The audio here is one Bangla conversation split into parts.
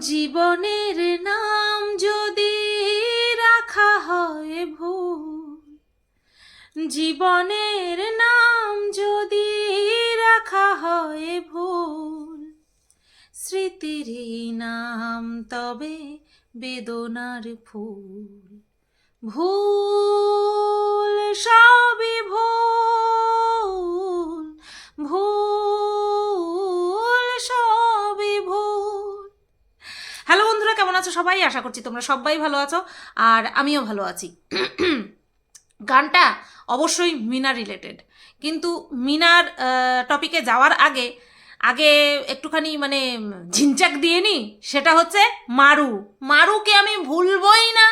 জীবনের নাম যদি রাখা হয় ভুল, জীবনের নাম যদি রাখা হয় ভুল, স্মৃতির নাম তবে বেদনার ফুল। ভুল সবই ভুল ভুল সবই আছো সবাই আশা করছি তোমরা সবাই ভালো আছো আর আমিও ভালো আছি গানটা অবশ্যই মিনা রিলেটেড কিন্তু মিনার টপিকে যাওয়ার আগে আগে একটুখানি মানে ঝিনচাক দিয়ে নি সেটা হচ্ছে মারু মারুকে আমি ভুলবই না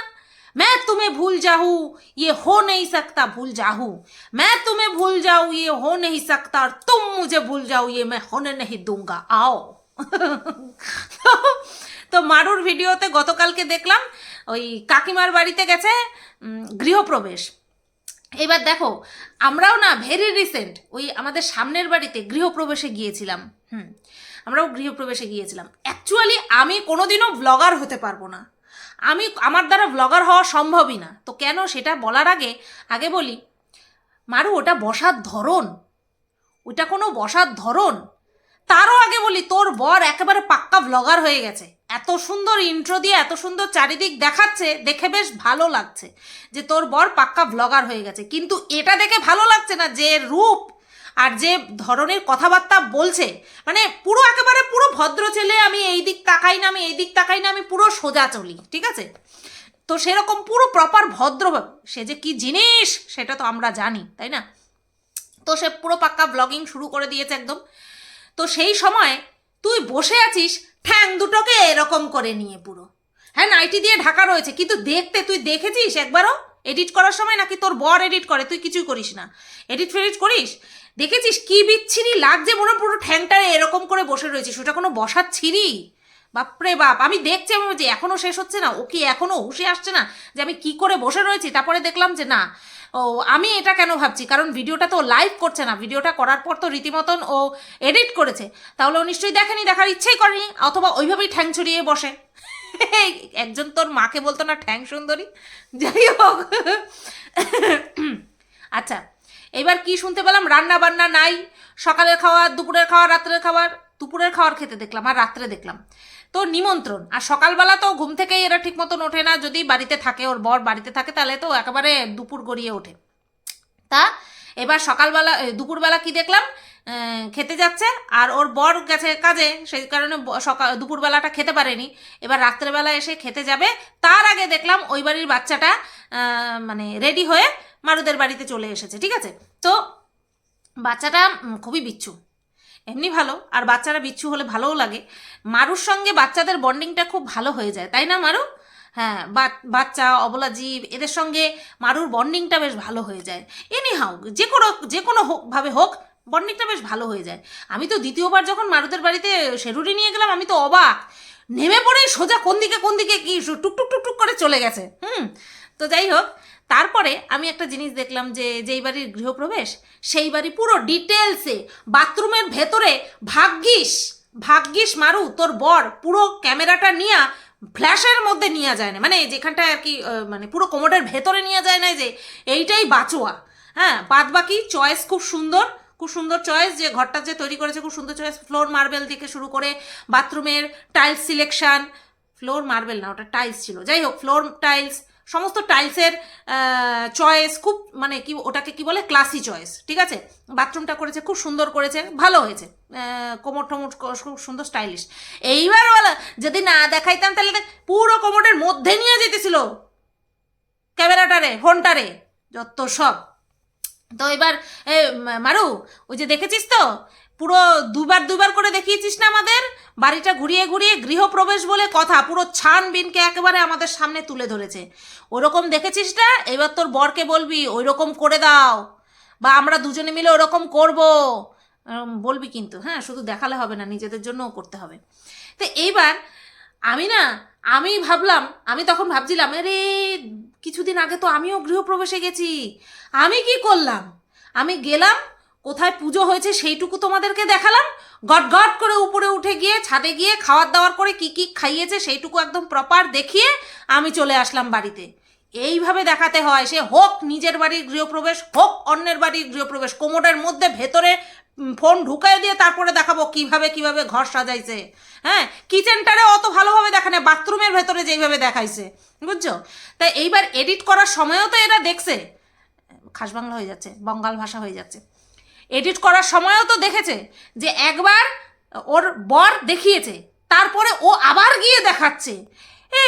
मैं तुम्हें भूल जाऊँ ये हो नहीं सकता भूल जाऊँ मैं तुम्हें भूल जाऊँ ये हो नहीं सकता और तुम मुझे भूल जाओ ये मैं होने नहीं दूंगा आओ তো মারুর ভিডিওতে গতকালকে দেখলাম, ওই কাকিমার বাড়িতে গেছে গৃহপ্রবেশ। এবার দেখো, আমরাও না ভেরি রিসেন্ট ওই আমাদের সামনের বাড়িতে গৃহপ্রবেশে গিয়েছিলাম, হুম, আমরাও গৃহপ্রবেশে গিয়েছিলাম। অ্যাকচুয়ালি আমি কোনোদিনও ব্লগার হতে পারব না। আমি, আমার দ্বারা ব্লগার হওয়া সম্ভবই না। তো কেন সেটা বলার আগে আগে বলি, মারু, ওটা বসার ধরন। ওটা কোনো বসার ধরন। তারও আগে বলি, তোর বর একেবারে পাক্কা ব্লগার হয়ে গেছে। এত সুন্দর ইন্ট্রো দিয়ে এত সুন্দর চারিদিক দেখাচ্ছে, দেখে বেশ ভালো লাগছে যে তোর বর পাক্কা ব্লগার হয়ে গেছে। কিন্তু এটা দেখে ভালো লাগছে না যে রূপ আর যে ধরনের কথাবার্তা বলছে। মানে পুরো একেবারে পুরো ভদ্র ছেলে, আমি এই দিক তাকাই না, আমি এই দিক তাকাই না, আমি পুরো সোজা চলি, ঠিক আছে? তো সেরকম পুরো প্রপার ভদ্রভাবে সে যে কি জিনিস, সেটা তো আমরা জানি, তাই না? তো সে পুরো পাক্কা ব্লগিং শুরু করে দিয়েছে একদম। তো সেই সময় তুই বসে আছিস, ঠ্যাং দুটোকে এরকম করে নিয়ে পুরো। হ্যাঁ নাইটি দিয়ে ঢাকা রয়েছে, কিন্তু দেখতে তুই দেখেছিস একবারও? এডিট করার সময় নাকি তোর বর এডিট করে, তুই কিছুই করিস না। এডিট ফেডিট করিস? দেখেছিস কি বিচ্ছিরি লাগছে মনে পুরো ঠ্যাংটা এরকম করে বসে রয়েছিস, ওটা কোনো বসার ছিরি বাপরে বাপ, আমি দেখছি, আমি যে এখনও শেষ হচ্ছে না, ও কি এখনও হুশে আসছে না যে আমি কি করে বসে রয়েছি? তারপরে দেখলাম যে না, ও, আমি এটা কেন ভাবছি? কারণ ভিডিওটা তো লাইভ করছে না, ভিডিওটা করার পর তো রীতিমতন ও এডিট করেছে। তাহলে ও নিশ্চয়ই দেখেনি, দেখার ইচ্ছেই করেনি, অথবা ওইভাবেই ঠ্যাং ছড়িয়ে বসে। একজন তোর মাকে বলতো না, ঠ্যাং সুন্দরী? যাই হোক। আচ্ছা এবার কি শুনতে পেলাম? রান্না বান্না নাই, সকালের খাওয়ার, দুপুরের খাওয়ার, রাত্রের খাবার দুপুরের খাওয়ার খেতে দেখলাম, আর রাত্রে দেখলাম। তো নিমন্ত্রণ। আর সকালবেলা তো ঘুম থেকেই এরা ঠিক মতন ওঠে না। যদি বাড়িতে থাকে, ওর বর বাড়িতে থাকে, তাহলে তো একেবারে দুপুর গড়িয়ে ওঠে। তা এবার সকালবেলা দুপুরবেলা কি দেখলাম? খেতে যাচ্ছে। আর ওর বর গেছে কাজে, সেই কারণে সকাল, দুপুরবেলাটা খেতে পারেনি। এবার রাত্রেবেলা এসে খেতে যাবে। তার আগে দেখলাম ওই বাড়ির বাচ্চাটা মানে রেডি হয়ে মারুদের বাড়িতে চলে এসেছে, ঠিক আছে? তো বাচ্চাটা খুবই বিচ্ছু। এমনি ভালো। আর বাচ্চারা বিচ্ছু হলে ভালোও লাগে। মারুর সঙ্গে বাচ্চাদের বন্ডিংটা খুব ভালো হয়ে যায়, তাই না মারু? হ্যাঁ বাচ্চা, অবলা জীব, এদের সঙ্গে মারুর বন্ডিংটা বেশ ভালো হয়ে যায়। এনি হাউ যে কোনো যে কোনো হোক, ভাবে হোক, বন্ডিংটা বেশ ভালো হয়ে যায়। আমি তো দ্বিতীয়বার যখন মারুদের বাড়িতে শেরুরি নিয়ে গেলাম, আমি তো অবাক। নেমে পড়েই সোজা কোন দিকে কোন দিকে কি টুকটুক টুক টুক টুক করে চলে গেছে। হুম, তো যাই হোক, তারপরে আমি একটা জিনিস দেখলাম যে, যেই বাড়ির গৃহপ্রবেশ, সেই বাড়ি পুরো ডিটেলসে বাথরুমের ভেতরে ভাগ্যিস। ভাগ্যিস মারু, তোর বর পুরো ক্যামেরাটা নিয়ে ফ্ল্যাশের মধ্যে নিয়ে যায় না। মানে যেখানটা আর কি মানে পুরো কোমোডের ভেতরে নিয়ে যায় না যে এইটাই বাঁচোয়া। হ্যাঁ বাদ বাকি চয়েস খুব সুন্দর খুব সুন্দর চয়েস যে ঘরটা যে তৈরি করেছে, খুব সুন্দর চয়েস ফ্লোর মার্বেল থেকে শুরু করে বাথরুমের টাইলস সিলেকশন ফ্লোর মার্বেল না, ওটা টাইলস ছিল। যাই হোক ফ্লোর টাইলস সমস্ত টাইলসের চয়েস খুব মানে কি ওটাকে কি বলে? ক্লাসি চয়েস ঠিক আছে? বাথরুমটা করেছে, খুব সুন্দর করেছে, ভালো হয়েছে। কোমর টোমর খুব সুন্দর স্টাইলিশ এইবার বলো, যদি না দেখাইতাম তাহলে পুরো কোমরের মধ্যে নিয়ে যেতেছিল। ক্যামেরাটারে ফোনটারে যত সব। তো এবার মারু, ওই যে দেখেছিস তো? পুরো দুবার দুবার করে দেখিয়েছিস না আমাদের? বাড়িটা ঘুরিয়ে ঘুরিয়ে গৃহপ্রবেশ বলে কথা, পুরো ছানবিনকে একেবারে আমাদের সামনে তুলে ধরেছে। ওরকম দেখেছিস না? এবার তোর বরকে বলবি ওই রকম করে দাও। বা, আমরা দুজনে মিলে ওরকম করব। বলবি কিন্তু হ্যাঁ শুধু দেখালে হবে না, নিজেদের জন্যও করতে হবে। তো এইবার আমি না, আমি ভাবলাম, আমি তখন ভাবছিলাম, আরে, কিছুদিন আগে তো আমিও গৃহপ্রবেশে গেছি। আমি কি করলাম? আমি গেলাম কোথায় পুজো হয়েছে সেইটুকু তোমাদেরকে দেখালাম। গট গট করে উপরে উঠে গিয়ে, ছাদে গিয়ে খাওয়ার দাওয়ার করে কি কি খাইয়েছে সেইটুকু একদম প্রপার দেখিয়ে আমি চলে আসলাম বাড়িতে। এইভাবে দেখাতে হয়, সে হোক নিজের বাড়ির গৃহপ্রবেশ, হোক অন্যের বাড়ির গৃহপ্রবেশ, কোমরের মধ্যে ভেতরে ফোন ঢুকাই দিয়ে তারপরে দেখাবো কীভাবে কীভাবে ঘর সাজাইছে। হ্যাঁ কিচেনটারে অত ভালোভাবে দেখা দেখানে বাথরুমের ভেতরে যেইভাবে দেখাইছে, বুঝছ? তাই এইবার এডিট করার সময়ও তো এরা দেখছে। খাস বাংলা হয়ে যাচ্ছে, বঙ্গাল ভাষা হয়ে যাচ্ছে। এডিট করার সময়ও তো দেখেছে যে একবার ওর বর দেখিয়েছে, তারপরে ও আবার গিয়ে দেখাচ্ছে। এ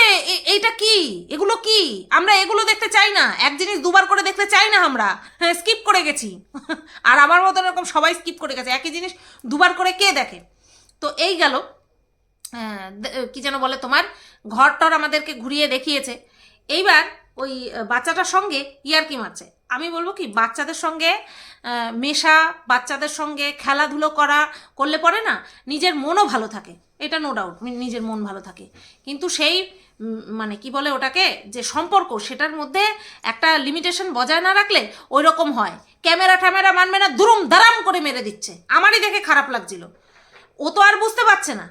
এইটা কি? এগুলো কি? আমরা এগুলো দেখতে চাই না। এক জিনিস দুবার করে দেখতে চাই না আমরা। হ্যাঁ স্কিপ করে গেছি। আর আমার মতন এরকম সবাই স্কিপ করে গেছে। একই জিনিস দুবার করে কে দেখে? তো এই গেল। কি যেন বলে তোমার? ঘরটর আমাদেরকে ঘুরিয়ে দেখিয়েছে। এইবার ওই বাচ্চাটার সঙ্গে ইয়ারকি মারছে। আমি বলব কি, বাচ্চাদের সঙ্গে মেশা, বাচ্চাদের সঙ্গে খেলাধুলো করা করলে পরে না নিজের মনও ভালো থাকে। এটা নো ডাউট নিজের মন ভালো থাকে। কিন্তু সেই মানে কি বলে ওটাকে, যে সম্পর্ক, সেটার মধ্যে একটা লিমিটেশন বজায় না রাখলে ওই রকম হয়। ক্যামেরা ট্যামেরা মানবে না, দুরুম দারাম করে মেরে দিচ্ছে। আমারই দেখে খারাপ লাগছিল। ও তো আর বুঝতে পারছে না।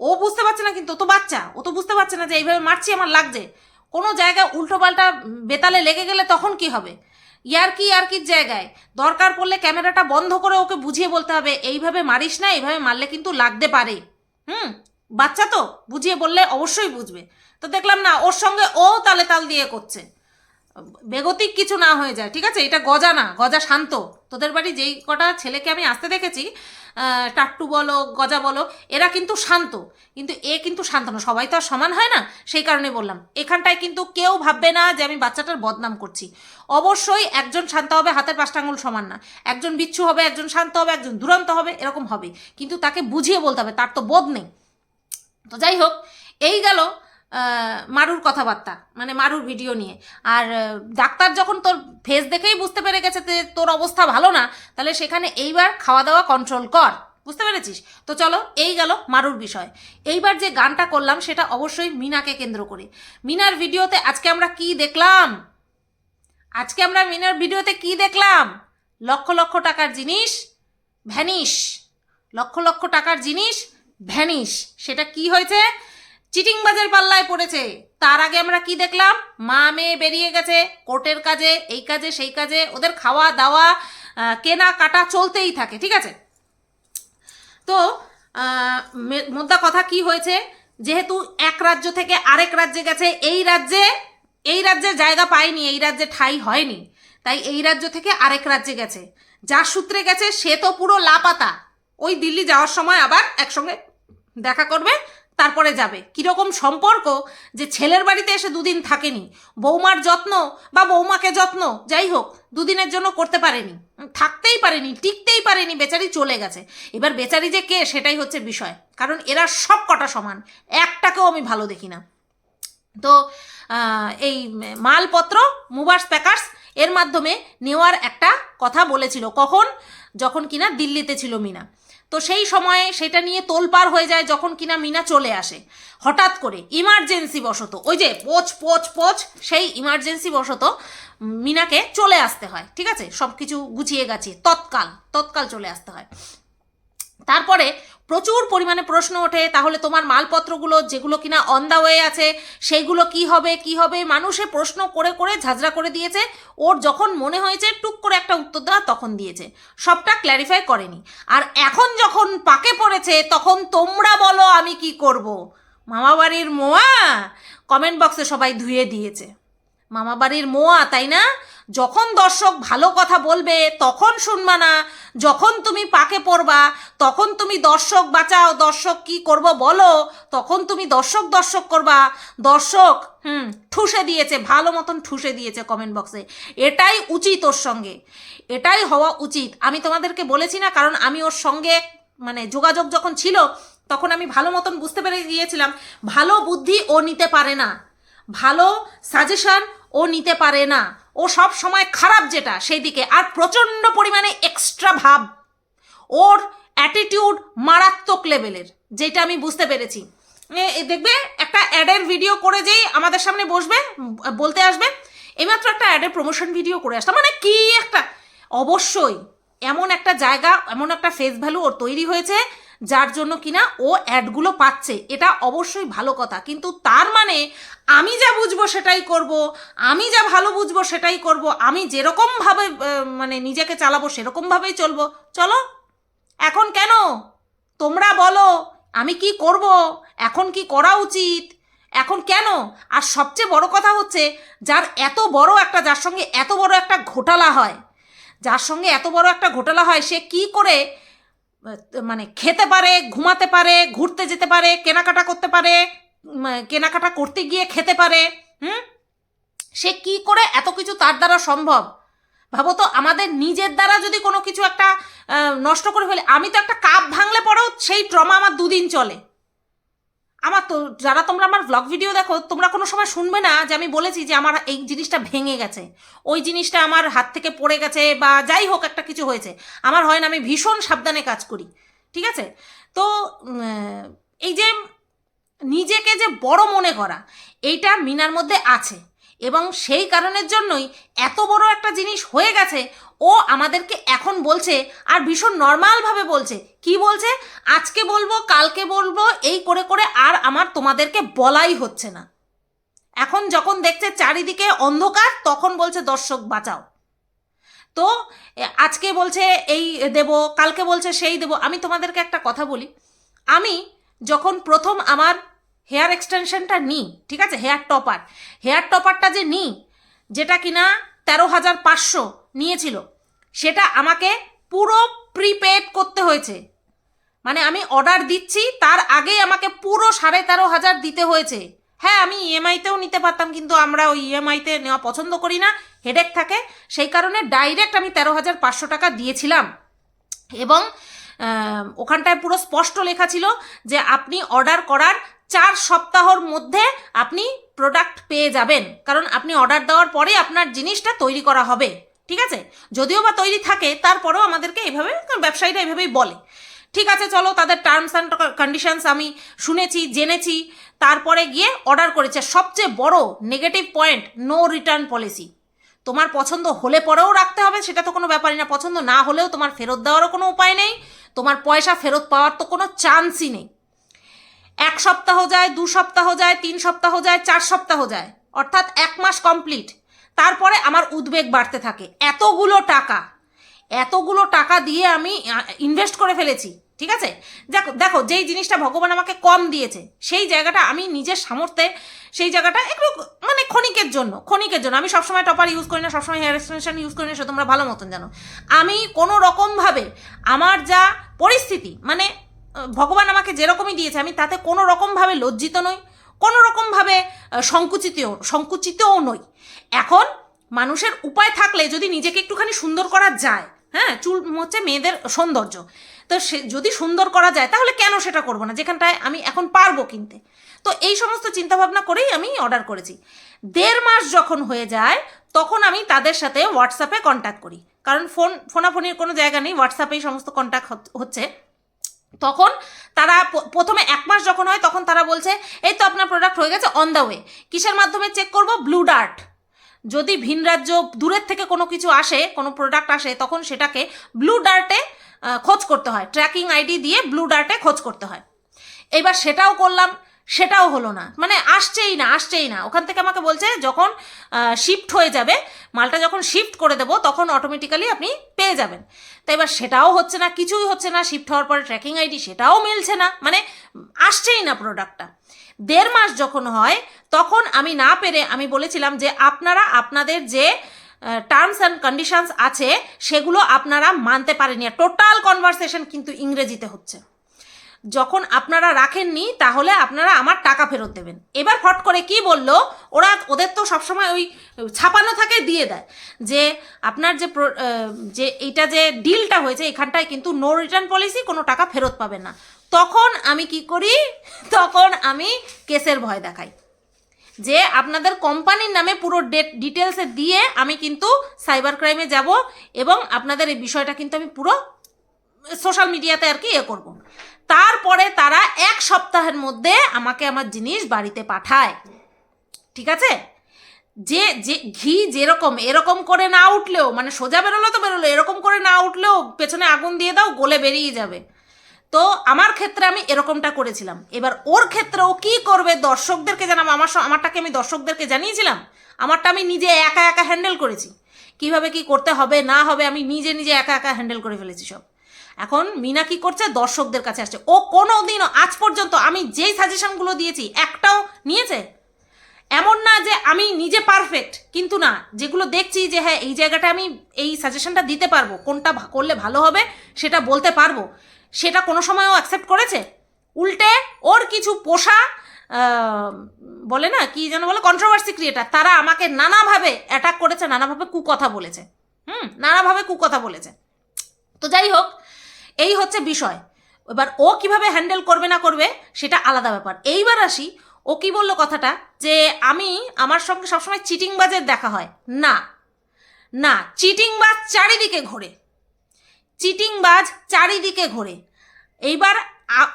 ও বুঝতে পারছে না কিন্তু ও তো বাচ্চা। ও তো বুঝতে পারছে না যে এইভাবে মারছি, আমার লাগছে। কোনো জায়গায় উল্টো পাল্টা বেতালে লেগে গেলে তখন কি হবে? ইয়ারকি ইয়ারকির জায়গায়। দরকার পড়লে ক্যামেরাটা বন্ধ করে ওকে বুঝিয়ে বলতে হবে, এইভাবে মারিস না, এইভাবে মারলে কিন্তু লাগতে পারে। হুম? বাচ্চা তো, বুঝিয়ে বললে অবশ্যই বুঝবে। তো দেখলাম না, ওর সঙ্গে ও তালে তাল দিয়ে করছে। বেগতিক কিছু না হয়ে যায়, ঠিক আছে? এটা গজা না, গজা শান্ত। তোদের বাড়ি যেই কটা ছেলেকে আমি আসতে দেখেছি টাট্টু বলো, গজা বলো, এরা কিন্তু শান্ত। কিন্তু এ কিন্তু শান্ত না, সবাই তো আর সমান হয় না? সেই কারণে বললাম। এখানটায় কিন্তু কেউ ভাববে না যে আমি বাচ্চাটার বদনাম করছি। অবশ্যই একজন শান্ত হবে, হাতের পাঁচটা আঙুল সমান না। একজন বিচ্ছু হবে, একজন শান্ত হবে, একজন দুরন্ত হবে, এরকম হবে। কিন্তু তাকে বুঝিয়ে বলতে হবে, তার তো বোধ নেই। তো যাই হোক, এই গেল মারুর কথাবার্তা মানে মারুর ভিডিও নিয়ে। আর ডাক্তার যখন তোর ফেস দেখেই বুঝতে পেরে গেছে যে তোর অবস্থা ভালো না, তাহলে সেখানে এইবার খাওয়া দাওয়া কন্ট্রোল কর। বুঝতে পেরেছিস? তো চলো, এই গেল মারুর বিষয়। এইবার যে গানটা করলাম, সেটা অবশ্যই মিনাকে কেন্দ্র করে। মিনার ভিডিওতে আজকে আমরা কি দেখলাম? আজকে আমরা মিনার ভিডিওতে কি দেখলাম? লক্ষ লক্ষ টাকার জিনিস, ভ্যানিশ। লক্ষ লক্ষ টাকার জিনিস, ভ্যানিশ। সেটা কি হয়েছে? চিটিংবাজের পাল্লায় পড়েছে। তার আগে আমরা কি দেখলাম? মা মেয়ে বেরিয়ে গেছে। কোর্টের কাজে, এই কাজে, সেই কাজে। ওদের খাওয়া, দাওয়া কেনা, কাটা চলতেই থাকে, ঠিক আছে? তো মোদ্দা কথা কি হয়েছে? যেহেতু এক রাজ্য থেকে আরেক রাজ্যে গেছে, এই রাজ্যে এই রাজ্যে জায়গা পায়নি, এই রাজ্যে ঠাই হয়নি। তাই এই রাজ্য থেকে আরেক রাজ্যে গেছে। যার সূত্রে গেছে, সে তো পুরো লাপাতা। ওই দিল্লি যাওয়ার সময় আবার একসঙ্গে দেখা করবে তারপরে যাবে। কীরকম সম্পর্ক যে ছেলের বাড়িতে এসে দুদিন থাকেনি। বৌমার যত্ন বা বৌমাকে যত্ন, যাই হোক, দুদিনের জন্য করতে পারেনি। থাকতেই পারেনি, টিকতেই পারেনি, বেচারি চলে গেছে। এবার বেচারি যে কে, সেটাই হচ্ছে বিষয়। কারণ এরা সব কটা সমান। একটাকেও আমি ভালো দেখি না। তো এই মালপত্র মুভার্স প্যাকার্স, এর মাধ্যমে নেওয়ার একটা কথা বলেছিল। কখন? যখন কিনা দিল্লিতে ছিল মিনা। তো সেই সময়ে সেটা নিয়ে তোলপার হয়ে যায় যখন কিনা মিনা চলে আসে। হঠাৎ করে ইমার্জেন্সি বশত ওই যে পোচ পোচ পোচ, সেই ইমার্জেন্সি বশত মিনাকে চলে আসতে হয়, ঠিক আছে? সব কিছু গুছিয়ে গেছে তৎকাল তৎকাল চলে আসতে হয়। তারপরে প্রচুর পরিমাণে প্রশ্ন ওঠে, তাহলে তোমার মালপত্রগুলো যেগুলো কিনা অন দা ওয়ে আছে সেইগুলো কি হবে কি হবে? মানুষে প্রশ্ন করে করে ঝাঁঝরা করে দিয়েছে, ওর যখন মনে হয়েছে, টুক করে একটা উত্তর দেওয়া তখন দিয়েছে। সবটা ক্ল্যারিফাই করেনি। আর এখন যখন পাকে পড়েছে, তখন তোমরা বলো আমি কি করব। মামা বাড়ির মোয়া কমেন্ট বক্সে সবাই ধুয়ে দিয়েছে। মামা বাড়ির মোয়া, তাই না? যখন দর্শক ভালো কথা বলবে, তখন শুনবা না। যখন তুমি পাকে পড়বা, তখন তুমি দর্শক বাঁচাও। দর্শক কি করব বলো? তখন তুমি দর্শক দর্শক করবা। দর্শক, হুম, ঠুসে দিয়েছে, ভালো মতন ঠুসে দিয়েছে কমেন্ট বক্সে এটাই উচিত ওর সঙ্গে। এটাই হওয়া উচিত। আমি তোমাদেরকে বলেছি না, কারণ আমি ওর সঙ্গে মানে যোগাযোগ যখন ছিল, তখন আমি ভালো মতন বুঝতে পেরে গিয়েছিলাম। ভালো বুদ্ধি ও নিতে পারে না। ভালো সাজেশন ও নিতে পারে না। ও সব সময় খারাপ যেটা, সেই দিকে আর প্রচণ্ড পরিমাণে এক্সট্রা ভাব। ওর অ্যাটিটিউড মারাত্মক লেভেলের যেটা আমি বুঝতে পেরেছি। দেখবে, একটা অ্যাডের ভিডিও করে যেই আমাদের সামনে বসবে, বলতে আসবে, এইমাত্র একটা অ্যাডের প্রমোশন ভিডিও করে আসলাম। মানে কি একটা, অবশ্যই এমন একটা জায়গা, এমন একটা ফেস ভ্যালু ওর তৈরি হয়েছে যার জন্য কিনা ও অ্যাডগুলো পাচ্ছে। এটা অবশ্যই ভালো কথা। কিন্তু তার মানে আমি যা বুঝব সেটাই করব, আমি যা ভালো বুঝব সেটাই করব, আমি যেরকমভাবে মানে নিজেকে চালাবো সেরকমভাবেই চলবো। চলো, এখন কেন? তোমরা বলো, আমি কি করব? এখন কি করা উচিত? এখন কেন? আর সবচেয়ে বড় কথা হচ্ছে, যার এত বড় একটা, যার সঙ্গে এত বড় একটা ঘোটালা হয়, যার সঙ্গে এত বড় একটা ঘোটালা হয়, সে কি করে মানে খেতে পারে, ঘুমাতে পারে, ঘুরতে যেতে পারে, কেনাকাটা করতে পারে কেনাকাটা করতে গিয়ে খেতে পারে, হুম? সে কি করে এত কিছু তার দ্বারা সম্ভব? ভাবো তো, আমাদের নিজের দ্বারা যদি কোনো কিছু একটা নষ্ট করে ফেলে, আমি তো একটা কাপ ভাঙলে পরেও সেই ট্রমা আমার দুদিন চলে। আমার তো, যারা তোমরা আমার ব্লগ ভিডিও দেখো, তোমরা কোনো সময় শুনবে না যে আমি বলেছি যে আমার এই জিনিসটা ভেঙে গেছে। ওই জিনিসটা আমার হাত থেকে পড়ে গেছে বা যাই হোক একটা কিছু হয়েছে। আমার হয় না, আমি ভীষণ সাবধানে কাজ করি, ঠিক আছে? তো এই যে নিজেকে যে বড় মনে করা, এইটা মিনার মধ্যে আছে। এবং সেই কারণের জন্যই এত বড় একটা জিনিস হয়ে গেছে, ও আমাদেরকে এখন বলছে আর ভীষণ নর্মালভাবে বলছে। কি বলছে? আজকে বলব, কালকে বলব, এই করে করে আর আমার তোমাদেরকে বলাই হচ্ছে না। এখন যখন দেখছে চারিদিকে অন্ধকার, তখন বলছে, দর্শক, বাঁচাও। তো আজকে বলছে এই দেব, কালকে বলছে সেই দেব। আমি তোমাদেরকে একটা কথা বলি। আমি যখন প্রথম আমার হেয়ার এক্সটেনশনটা নিই ঠিক আছে? Hair topper. হেয়ার টপারটা যে নিই যেটা কিনা তেরো হাজার পাঁচশো নিয়েছিল, সেটা আমাকে পুরো প্রিপেড করতে হয়েছে। মানে আমি অর্ডার দিচ্ছি, তার আগেই আমাকে পুরো সাড়ে তেরো হাজার দিতে হয়েছে। হ্যাঁ আমি ইএমআইতেও নিতে পারতাম, কিন্তু আমরা ওই ইএমআইতে নেওয়া পছন্দ করি না হেডেক থাকে, সেই কারণে ডাইরেক্ট আমি তেরো হাজার পাঁচশো টাকা দিয়েছিলাম। এবং ওখানটায় পুরো স্পষ্ট লেখা ছিল যে আপনি অর্ডার করার চার সপ্তাহর মধ্যে আপনি প্রোডাক্ট পেয়ে যাবেন। কারণ আপনি অর্ডার দেওয়ার পরে আপনার জিনিসটা তৈরি করা হবে। ঠিক আছে? যদিও বা তৈরি থাকে, তারপরেও আমাদেরকে এইভাবে ব্যবসায়ীরা এভাবেই বলে। ঠিক আছে, চলো তাদের টার্মস অ্যান্ড কন্ডিশনস আমি শুনেছি, জেনেছি। তারপরে গিয়ে অর্ডার করেছে। সবচেয়ে বড় negative point no return policy তোমার পছন্দ হলে পরেও রাখতে হবে, সেটা তো কোনো ব্যাপারই না। পছন্দ না হলেও তোমার ফেরত দেওয়ারও কোনো উপায় নেই। তোমার পয়সা ফেরত পাওয়ার তো কোনো চান্সই নেই। এক সপ্তাহ যায়, দু সপ্তাহ যায়, তিন সপ্তাহ যায়, চার সপ্তাহ যায়। অর্থাৎ এক মাস কমপ্লিট তারপরে আমার উদ্বেগ বাড়তে থাকে। এতগুলো টাকা এতগুলো টাকা দিয়ে আমি ইনভেস্ট করে ফেলেছি, ঠিক আছে? দেখো দেখো, যেই জিনিসটা ভগবান আমাকে কম দিয়েছে, সেই জায়গাটা আমি নিজের সামর্থ্যে, সেই জায়গাটা একটু মানে ক্ষণিকের জন্য ক্ষণিকের জন্য। আমি সবসময় টপার ইউজ করি না, সবসময় হেয়ার এক্সটেনশন ইউজ করি না, সে তোমরা ভালো মতন জানো। আমি কোনো রকমভাবে আমার যা পরিস্থিতি মানে ভগবান আমাকে যেরকমই দিয়েছে আমি তাতে কোনো রকমভাবে লজ্জিত নই কোনো রকমভাবে আহ, সংকুচিতও সংকুচিতও নই। এখন মানুষের উপায় থাকলে যদি নিজেকে একটুখানি সুন্দর করা যায় হ্যাঁ চুল হচ্ছে মেয়েদের সৌন্দর্য তো সে যদি সুন্দর করা যায় তাহলে কেন সেটা করব না? যেখানটায় আমি এখন পারব কিনতে। তো এই সমস্ত চিন্তাভাবনা করেই আমি অর্ডার করেছি। দেড় মাস যখন হয়ে যায় তখন আমি তাদের সাথে হোয়াটসঅ্যাপে কন্ট্যাক্ট করি। কারণ ফোন ফোনাফোনির কোনো জায়গা নেই হোয়াটসঅ্যাপেই সমস্ত কন্ট্যাক্ট হচ্ছে। তখন তারা প্রথমে এক মাস যখন হয়, তখন তারা বলছে, এই তো আপনার প্রোডাক্ট হয়ে গেছে অন দ্য ওয়ে কিসের মাধ্যমে চেক করব? ব্লু ডার্ট যদি ভিন রাজ্য দূরের থেকে কোনো কিছু আসে, কোনো প্রোডাক্ট আসে, তখন সেটাকে ব্লু ডার্টে খোঁজ করতে হয়। ট্র্যাকিং আইডি দিয়ে ব্লু ডার্টে খোঁজ করতে হয়। এবার সেটাও করলাম। সেটাও হলো না। মানে আসছেই না আসছেই না। ওখান থেকে আমাকে বলছে, যখন শিফট হয়ে যাবে, মালটা যখন শিফট করে দেবো, তখন অটোমেটিক্যালি আপনি পেয়ে যাবেন। তো এবার সেটাও হচ্ছে না, কিছুই হচ্ছে না শিফট হওয়ার পরে ট্র্যাকিং আইডি সেটাও মিলছে না। মানে আসছেই না প্রোডাক্টটা দেড় মাস যখন হয়, তখন আমি না পেরে আমি বলেছিলাম যে আপনারা, আপনাদের যে টার্মস অ্যান্ড কন্ডিশনস আছে, সেগুলো আপনারা মানতে পারেনি আর টোটাল কনভারসেশন কিন্তু ইংরেজিতে হচ্ছে। যখন আপনারা রাখেননি, তাহলে আপনারা আমার টাকা ফেরত দেবেন। এবার ফট করে কি বলল? ওরা ওদের তো সবসময় ওই ছাপানো থাকে, দিয়ে দেয়। যে আপনার যে যে এইটা যে ডিলটা হয়েছে, এখানটায় কিন্তু নো রিটার্ন পলিসি কোনো টাকা ফেরত পাবেন না। তখন আমি কি করি? তখন আমি কেসের ভয় দেখাই। যে আপনাদের কোম্পানির নামে পুরো ডেট ডিটেলসে দিয়ে আমি কিন্তু সাইবার ক্রাইমে যাব এবং আপনাদের এই বিষয়টা কিন্তু আমি পুরো সোশ্যাল মিডিয়াতে আর কি ইয়ে করব। তারপরে তারা এক সপ্তাহের মধ্যে আমাকে আমার জিনিস বাড়িতে পাঠায়। ঠিক আছে? যে যে, ঘি যেরকম, এরকম করে না উঠলেও মানে সোজা বেরোলো তো বেরোলো, এরকম করে না উঠলেও পেছনে আগুন দিয়ে দাও, গলে বেরিয়ে যাবে। তো আমার ক্ষেত্রে আমি এরকমটা করেছিলাম। এবার ওর ক্ষেত্রে ও কী করবে, দর্শকদেরকে জানাব, আমার আমারটাকে আমি দর্শকদেরকে জানিয়েছিলাম, আমারটা আমি নিজে একা একা হ্যান্ডেল করেছি। কীভাবে কি করতে হবে, না হবে, আমি নিজে নিজে একা একা হ্যান্ডেল করে ফেলেছি সব। এখন মিনা কি করছে? দর্শকদের কাছে আসছে। ও কোনো দিনও আজ পর্যন্ত আমি যেই সাজেশনগুলো দিয়েছি, একটাও নিয়েছে? এমন না যে আমি নিজে পারফেক্ট কিন্তু না, যেগুলো দেখছি যে হ্যাঁ এই জায়গাটা আমি এই সাজেশনটা দিতে পারব, কোনটা করলে ভালো হবে সেটা বলতে পারব। সেটা কোনো সময়ও অ্যাকসেপ্ট করেছে? উল্টে ওর কিছু পোষা বলে না, কি যেন বলে কন্ট্রোভার্সি ক্রিয়েটার তারা আমাকে নানাভাবে অ্যাটাক করেছে, নানাভাবে কুকথা বলেছে। হুম, নানাভাবে কুকথা বলেছে। তো যাই হোক এই হচ্ছে বিষয়। এবার ও কীভাবে হ্যান্ডেল করবে না করবে সেটা আলাদা ব্যাপার। এইবার আসি, ও কি বলল কথাটা? যে আমি আমার সঙ্গে সবসময় চিটিংবাজের দেখা হয়। না। না, চিটিংবাজ চারিদিকে ঘোরে। চিটিংবাজ চারিদিকে ঘোরে। এইবার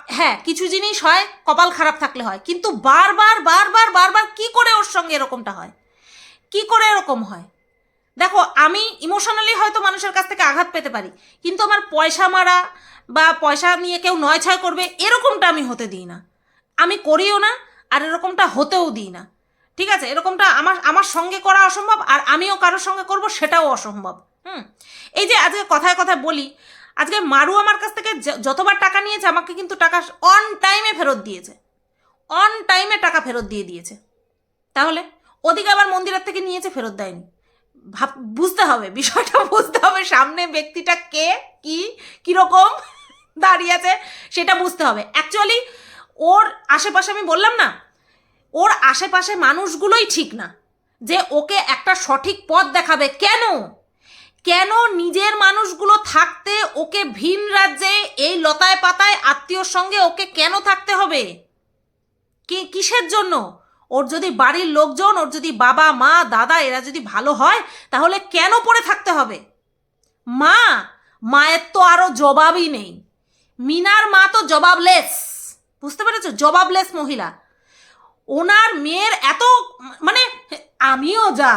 হ্যাঁ কিছু জিনিস হয়, কপাল খারাপ থাকলে হয়। কিন্তু বারবার বারবার বারবার কি করে ওর সঙ্গে এরকমটা হয়? কি করে এরকম হয়? দেখো, আমি ইমোশনালি হয়তো মানুষের কাছ থেকে আঘাত পেতে পারি, কিন্তু আমার পয়সা মারা বা পয়সা নিয়ে কেউ নয় ছয় করবে, এরকমটা আমি হতে দিই না। আমি করিও না, আর এরকমটা হতেও দিই না। ঠিক আছে? এরকমটা আমার আমার সঙ্গে করা অসম্ভব, আর আমিও কারোর সঙ্গে করব, সেটাও অসম্ভব। হুম? এই যে আজকে কথায় কথায় বলি, আজকে মারু আমার কাছ থেকে যতবার টাকা নিয়েছে, আমাকে কিন্তু টাকা অন টাইমে ফেরত দিয়েছে। অন টাইমে টাকা ফেরত দিয়ে দিয়েছে। তাহলে, ওদিকে আবার মন্দিরের থেকে নিয়েছে, ফেরত দেয়নি। ভাব, বুঝতে হবে, বিষয়টা বুঝতে হবে, সামনে ব্যক্তিটা কে, কি, কীরকম দাঁড়িয়ে আছে, সেটা বুঝতে হবে। অ্যাকচুয়ালি ওর আশেপাশে আমি বললাম না, ওর আশেপাশে মানুষগুলোই ঠিক না, যে ওকে একটা সঠিক পথ দেখাবে। কেন? কেন নিজের মানুষগুলো থাকতে ওকে ভিন রাজ্যে, এই লতায় পাতায় আত্মীয়র সঙ্গে ওকে কেন থাকতে হবে? কিসের জন্য? ওর যদি বাড়ির লোকজন, ওর যদি বাবা, মা, দাদা এরা যদি ভালো হয়, তাহলে কেন পড়ে থাকতে হবে? মা, মায়ের তো আরও জবাবই নেই। মিনার মা তো জবাবলেস। বুঝতে পেরেছ? জবাবলেস মহিলা। ওনার মেয়ের এত মানে আমিও যা,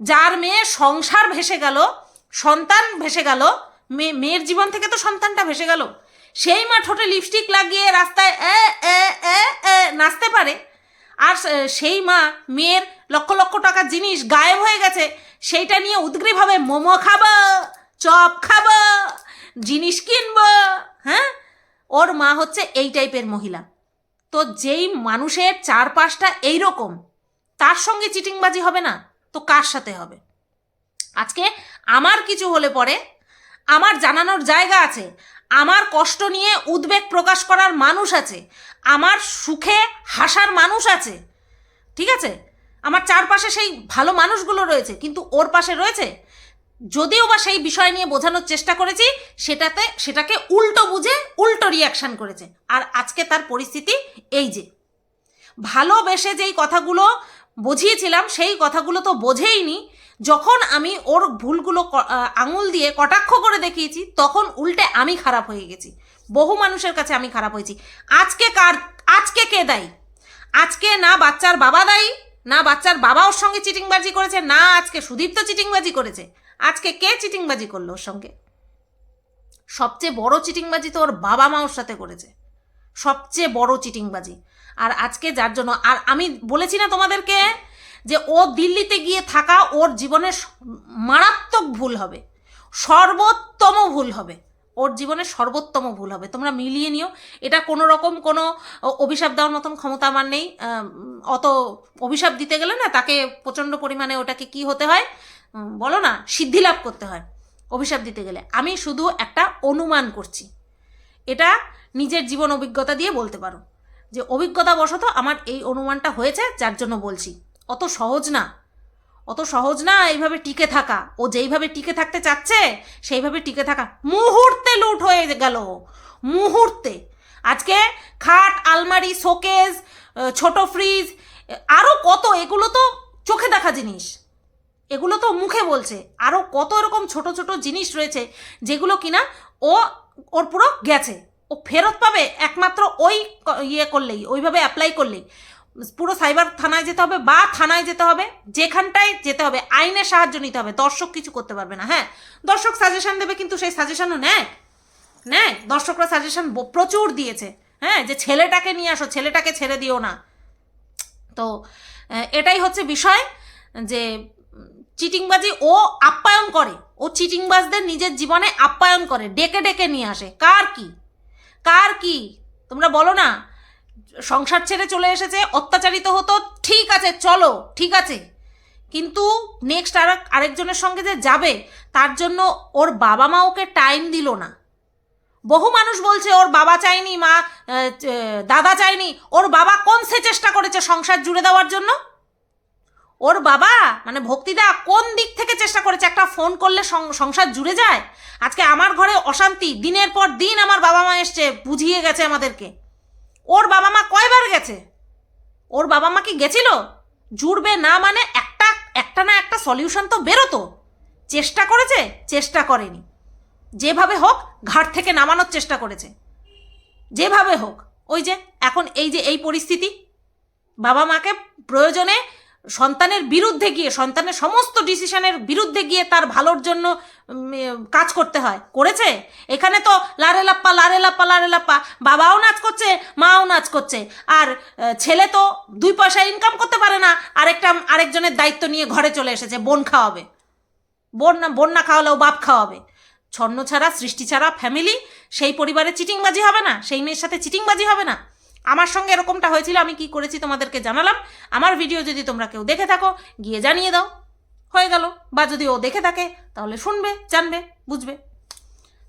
যার মেয়ে সংসার ভেসে গেল, সন্তান ভেসে গেল মেয়ে মেয়ের জীবন থেকে তো সন্তানটা ভেসে গেল, সেই মা ঠোঁটে লিপস্টিক লাগিয়ে রাস্তায় এ এ এ নাচতে পারে। আর সেই মা মেয়ের লক্ষ লক্ষ টাকার জিনিস গায়েব হয়ে গেছে, সেইটা নিয়ে উদ্গ্রীভাবে মোমো খাব, চপ খাব, জিনিস কিনবো হ্যাঁ? ওর মা হচ্ছে এই টাইপের মহিলা। তো যেই মানুষের চারপাশটা এইরকম, তার সঙ্গে চিটিংবাজি হবে না, তো কার সাথে হবে? আজকে আমার কিছু হলে পরে, আমার জানানোর জায়গা আছে আমার কষ্ট নিয়ে উদ্বেগ প্রকাশ করার মানুষ আছে, আমার সুখে হাসার মানুষ আছে, ঠিক আছে? আমার চারপাশে সেই ভালো মানুষগুলো রয়েছে, কিন্তু ওর পাশে রয়েছে, যদিও বা সেই বিষয় নিয়ে বোঝানোর চেষ্টা করেছি, সেটাতে, সেটাকে উল্টো বুঝে উল্টো রিয়াকশন করেছে। আর আজকে তার পরিস্থিতি এই যে। ভালোবেসে যেই কথাগুলো বুঝিয়েছিলাম, সেই কথাগুলো তো বোঝেইনি যখন আমি ওর ভুলগুলো আঙুল দিয়ে কটাক্ষ করে দেখিয়েছি, তখন উল্টে আমি খারাপ হয়ে গেছি। বহু মানুষের কাছে আমি খারাপ হয়েছি। আজকে কার, আজকে কে দায়ী? আজকে না বাচ্চার বাবা দায়ী, না বাচ্চার বাবা ওর সঙ্গে চিটিংবাজি করেছে, না আজকে সুদীপ্ত চিটিংবাজি করেছে। আজকে কে চিটিংবাজি করল ওর সঙ্গে? সবচেয়ে বড় চিটিংবাজি তো ওর বাবা মা ওর সাথে করেছে। সবচেয়ে বড় চিটিংবাজি। আর আজকে যার জন্য, আর আমি বলেছি না তোমাদেরকে যে ও দিল্লিতে গিয়ে থাকা ওর জীবনের মারাত্মক ভুল হবে। সর্বোত্তম ভুল হবে। ওর জীবনে সর্বোত্তম ভুল হবে। তোমরা মিলিয়ে নিও। এটা কোনো রকম কোনো অভিশাপ দেওয়ার মতন ক্ষমতা আমার নেই। অত অভিশাপ দিতে গেলে না তাকে প্রচণ্ড পরিমাণে ওটাকে কি হতে হয়? বলো না, সিদ্ধি লাভ করতে হয় অভিশাপ দিতে গেলে। আমি শুধু একটা অনুমান করছি। এটা নিজের জীবন অভিজ্ঞতা দিয়ে বলতে পারো। যে অভিজ্ঞতা বশত আমার এই অনুমানটা হয়েছে, যার জন্য বলছি। অত সহজ না। অত সহজ না এইভাবে টিকে থাকা। ও যেইভাবে টিকে থাকতে চাচ্ছে, সেইভাবে টিকে থাকা। মুহূর্তে লুট হয়ে গেল। মুহূর্তে। আজকে খাট, আলমারি শোকেজ ছোট ফ্রিজ আরও কত, এগুলো তো চোখে দেখা জিনিস। এগুলো তো মুখে বলছে। আরও কত এরকম ছোট ছোট জিনিস রয়েছে যেগুলো কিনা ও, ওর পুরো গেছে। ও ফেরত পাবে একমাত্র ওই ইয়ে করলেই, ওইভাবে অ্যাপ্লাই করলেই। পুরো সাইবার থানায় যেতে হবে বা থানায় যেতে হবে, যেখানটায় যেতে হবে, আইনের সাহায্য নিতে হবে। দর্শক কিছু করতে পারবে না হ্যাঁ? দর্শক সাজেশন দেবে কিন্তু সেই সাজেশনও নেয়। নেয়। দর্শকরা সাজেশন প্রচুর দিয়েছে হ্যাঁ? যে ছেলেটাকে নিয়ে আসো, ছেলেটাকে ছেড়ে দিও না। তো এটাই হচ্ছে বিষয় যে, চিটিংবাজি ও আপ্যায়ন করে। ও চিটিংবাজদের নিজের জীবনে আপ্যায়ন করে, ডেকে ডেকে নিয়ে আসে। কার কি? কার কি? তোমরা বলো না। সংসার ছেড়ে চলে এসেছে, অত্যাচারিত হতো, ঠিক আছে, চলো, ঠিক আছে। কিন্তু নেক্সট আর আরেকজনের সঙ্গে যে যাবে, তার জন্য ওর বাবা মা ওকে টাইম দিল না। বহু মানুষ বলছে, ওর বাবা চায়নি, মা দাদা চায়নি। ওর বাবা কোন সে চেষ্টা করেছে সংসার জুড়ে দেওয়ার জন্য? ওর বাবা মানে ভক্তিদা, কোন দিক থেকে চেষ্টা করেছে? একটা ফোন করলে সংসার জুড়ে যায়? আজকে আমার ঘরে অশান্তি, দিনের পর দিন আমার বাবা মা এসছে, বুঝিয়ে গেছে আমাদেরকে। ওর বাবা মা কয়বার গেছে? ওর বাবা মা কি গেছিল? জুড়বে না মানে একটা একটা না একটা সলিউশন তো বেরোতো। চেষ্টা করেছে, চেষ্টা করেনি। যেভাবে হোক, ঘাট থেকে নামানোর চেষ্টা করেছে। যেভাবে হোক, ওই যে, এখন এই যে এই পরিস্থিতি, বাবা মাকে প্রয়োজনে সন্তানের বিরুদ্ধে গিয়ে, সন্তানের সমস্ত ডিসিশনের বিরুদ্ধে গিয়ে তার ভালোর জন্য কাজ করতে হয়। করেছে? এখানে তো লারে লাপ্পা লারে লাপ্পা লারে লাপ্পা। বাবাও নাচ করছে, মাও নাচ করছে। আর ছেলে তো দুই পয়সা ইনকাম করতে পারে না, আরেকটা, আরেকজনের দায়িত্ব নিয়ে ঘরে চলে এসেছে, বোন খাওয়াবে। বোন না বোন না খাওয়ালেও বাপ খাওয়াবে। ছন্ন ছাড়া, সৃষ্টি ছাড়া ফ্যামিলি সেই পরিবারে চিটিংবাজি হবে না, সেই মেয়ের সাথে চিটিংবাজি হবে না। আমার সঙ্গে এরকমটা হয়েছিল, আমি কি করেছি তোমাদেরকে জানালাম। আমার ভিডিও যদি তোমরা কেউ দেখে থাকো, গিয়ে জানিয়ে দাও। হয়ে গেল। বা যদি ও দেখে থাকে, তাহলে শুনবে, জানবে, বুঝবে।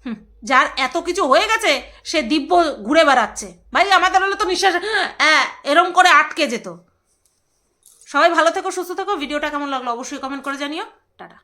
হুম, যার এত কিছু হয়ে গেছে, সে দিব্য ঘুরে বেড়াচ্ছে। ভাই, আমাদের হলে তো নিঃশ্বাস হ্যাঁ এরম করে আটকে যেত। সবাই ভালো থেকো, সুস্থ থেকো। ভিডিওটা কেমন লাগল অবশ্যই কমেন্ট করে জানিও। টাটা।